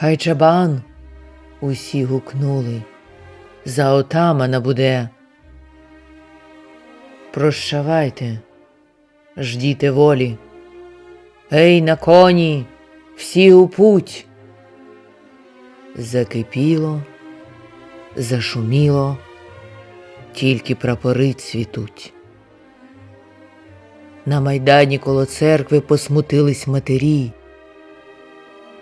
Хай чабан. Усі гукнули. За отамана буде. Прощавайте, ждіте волі. Ей, на коні, всі у путь. Закипіло, зашуміло, тільки прапори цвітуть. На майдані коло церкви посмутились матері,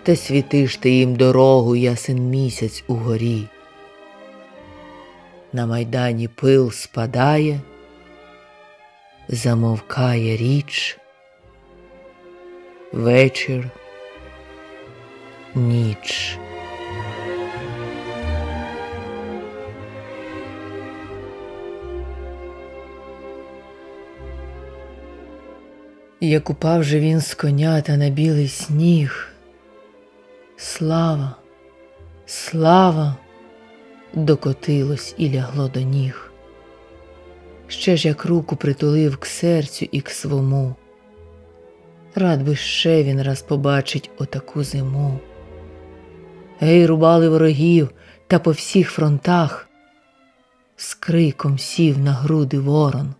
та світиш ти їм дорогу, ясен місяць угорі. На майдані пил спадає, замовкає річ, вечір, ніч. Як упав же він з коня та на білий сніг. Слава, слава докотилось і лягло до ніг. Ще ж як руку притулив к серцю і к свому. Рад би ще він раз побачить отаку зиму. Гей, рубали ворогів та по всіх фронтах. З криком сів на груди ворон,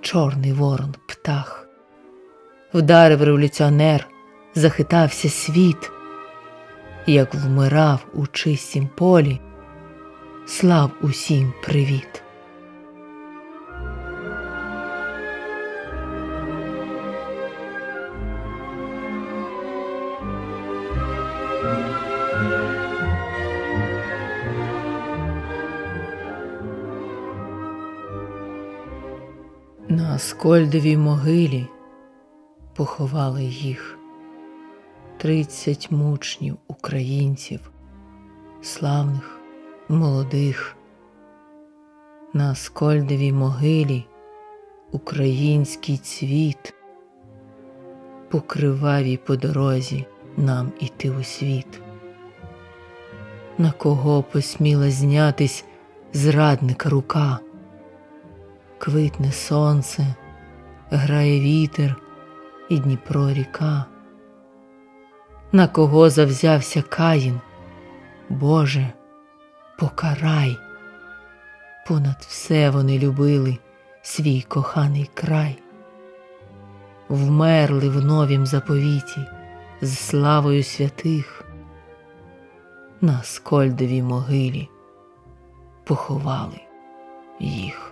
чорний ворон птах. Вдарив революціонер, захитався світ, як вмирав у чистім полі, слав усім привіт. На Аскольдовій могилі поховали їх тридцять мучнів українців, славних, молодих. На Аскольдовій могилі український цвіт, покривавій по дорозі нам іти у світ. На кого посміла знятись зрадника рука? Квитне сонце, грає вітер і Дніпро ріка. На кого завзявся Каїн? Боже, покарай. Понад все вони любили свій коханий край, вмерли в новім заповіті з славою святих, на Скольдовій могилі поховали їх.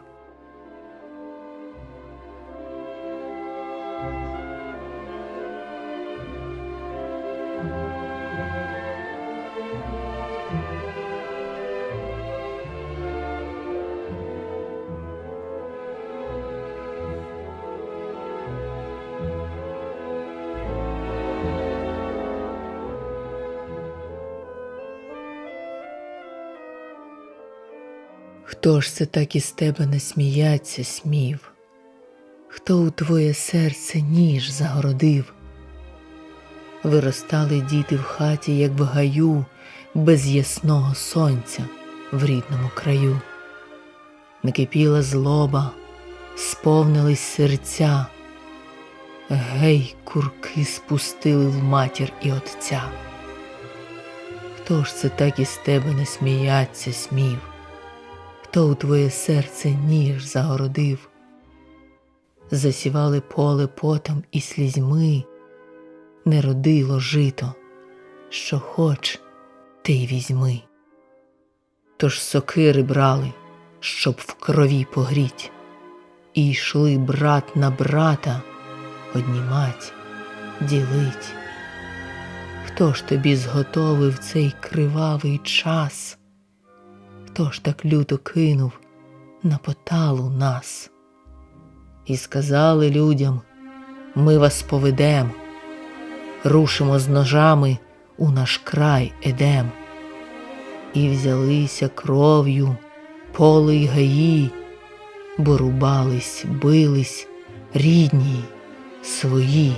Хто ж це так із тебе насміяться смів? Хто у твоє серце ніж загородив? Виростали діти в хаті, як в гаю, без ясного сонця в рідному краю. Накипіла злоба, сповнились серця, гей, курки спустили в матір і отця. Хто ж це так із тебе не сміяться смів? Хто у твоє серце ніж загородив? Засівали поле потом і слізьми, не родило жито, що хоч, ти й візьми. Тож сокири брали, щоб в крові погріть, і йшли брат на брата однімать, ділить. Хто ж тобі зготовив цей кривавий час? Хто ж так люто кинув на поталу нас? І сказали людям ми вас поведем, рушимо з ножами у наш край едем, і взялися кров'ю поле й гаї, бо рубались, бились рідні свої.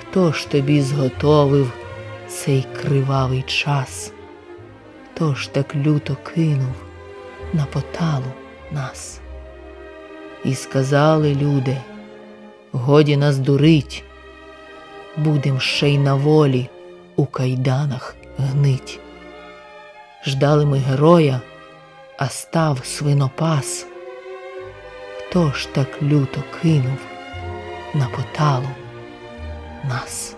Хто ж тобі зготовив цей кривавий час? Хто ж так люто кинув на поталу нас? І сказали люди, годі нас дурить, будем ще й на волі у кайданах гнить. Ждали ми героя, а став свинопас. Хто ж так люто кинув на поталу нас?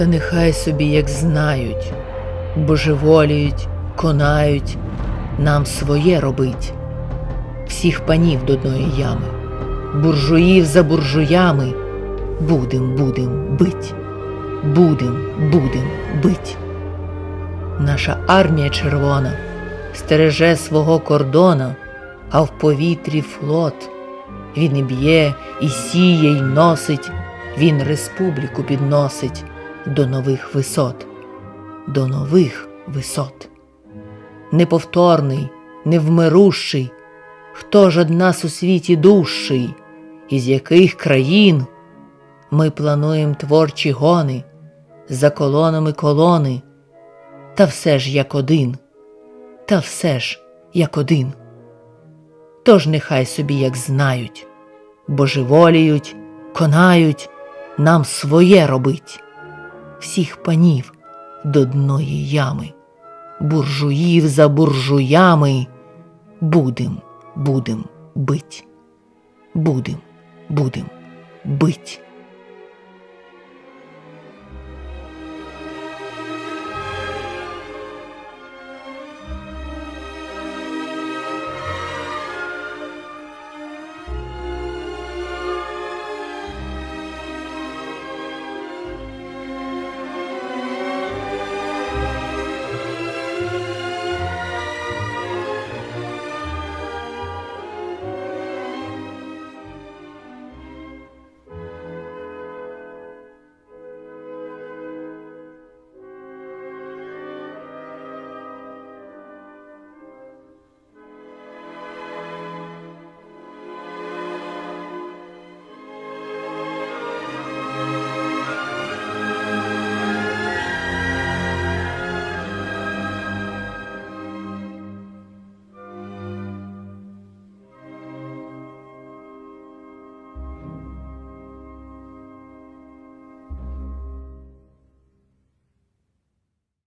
Та нехай собі як знають, божеволіють, конають, нам своє робить, всіх панів до одної ями, буржуїв за буржуями, будем, будем бить, будем, будем бить. Наша армія червона стереже свого кордона, а в повітрі флот. Він і б'є, і сіє, й носить, він республіку підносить до нових висот, до нових висот. Неповторний, невмирущий, хто ж од нас у світі дужчий, із яких країн ми плануємо творчі гони, за колонами колони, та все ж як один, та все ж як один. Тож нехай собі як знають, божеволіють, конають, нам своє робить всіх панів до дної ями, буржуїв за буржуями, будем, будем бить, будем, будем бить.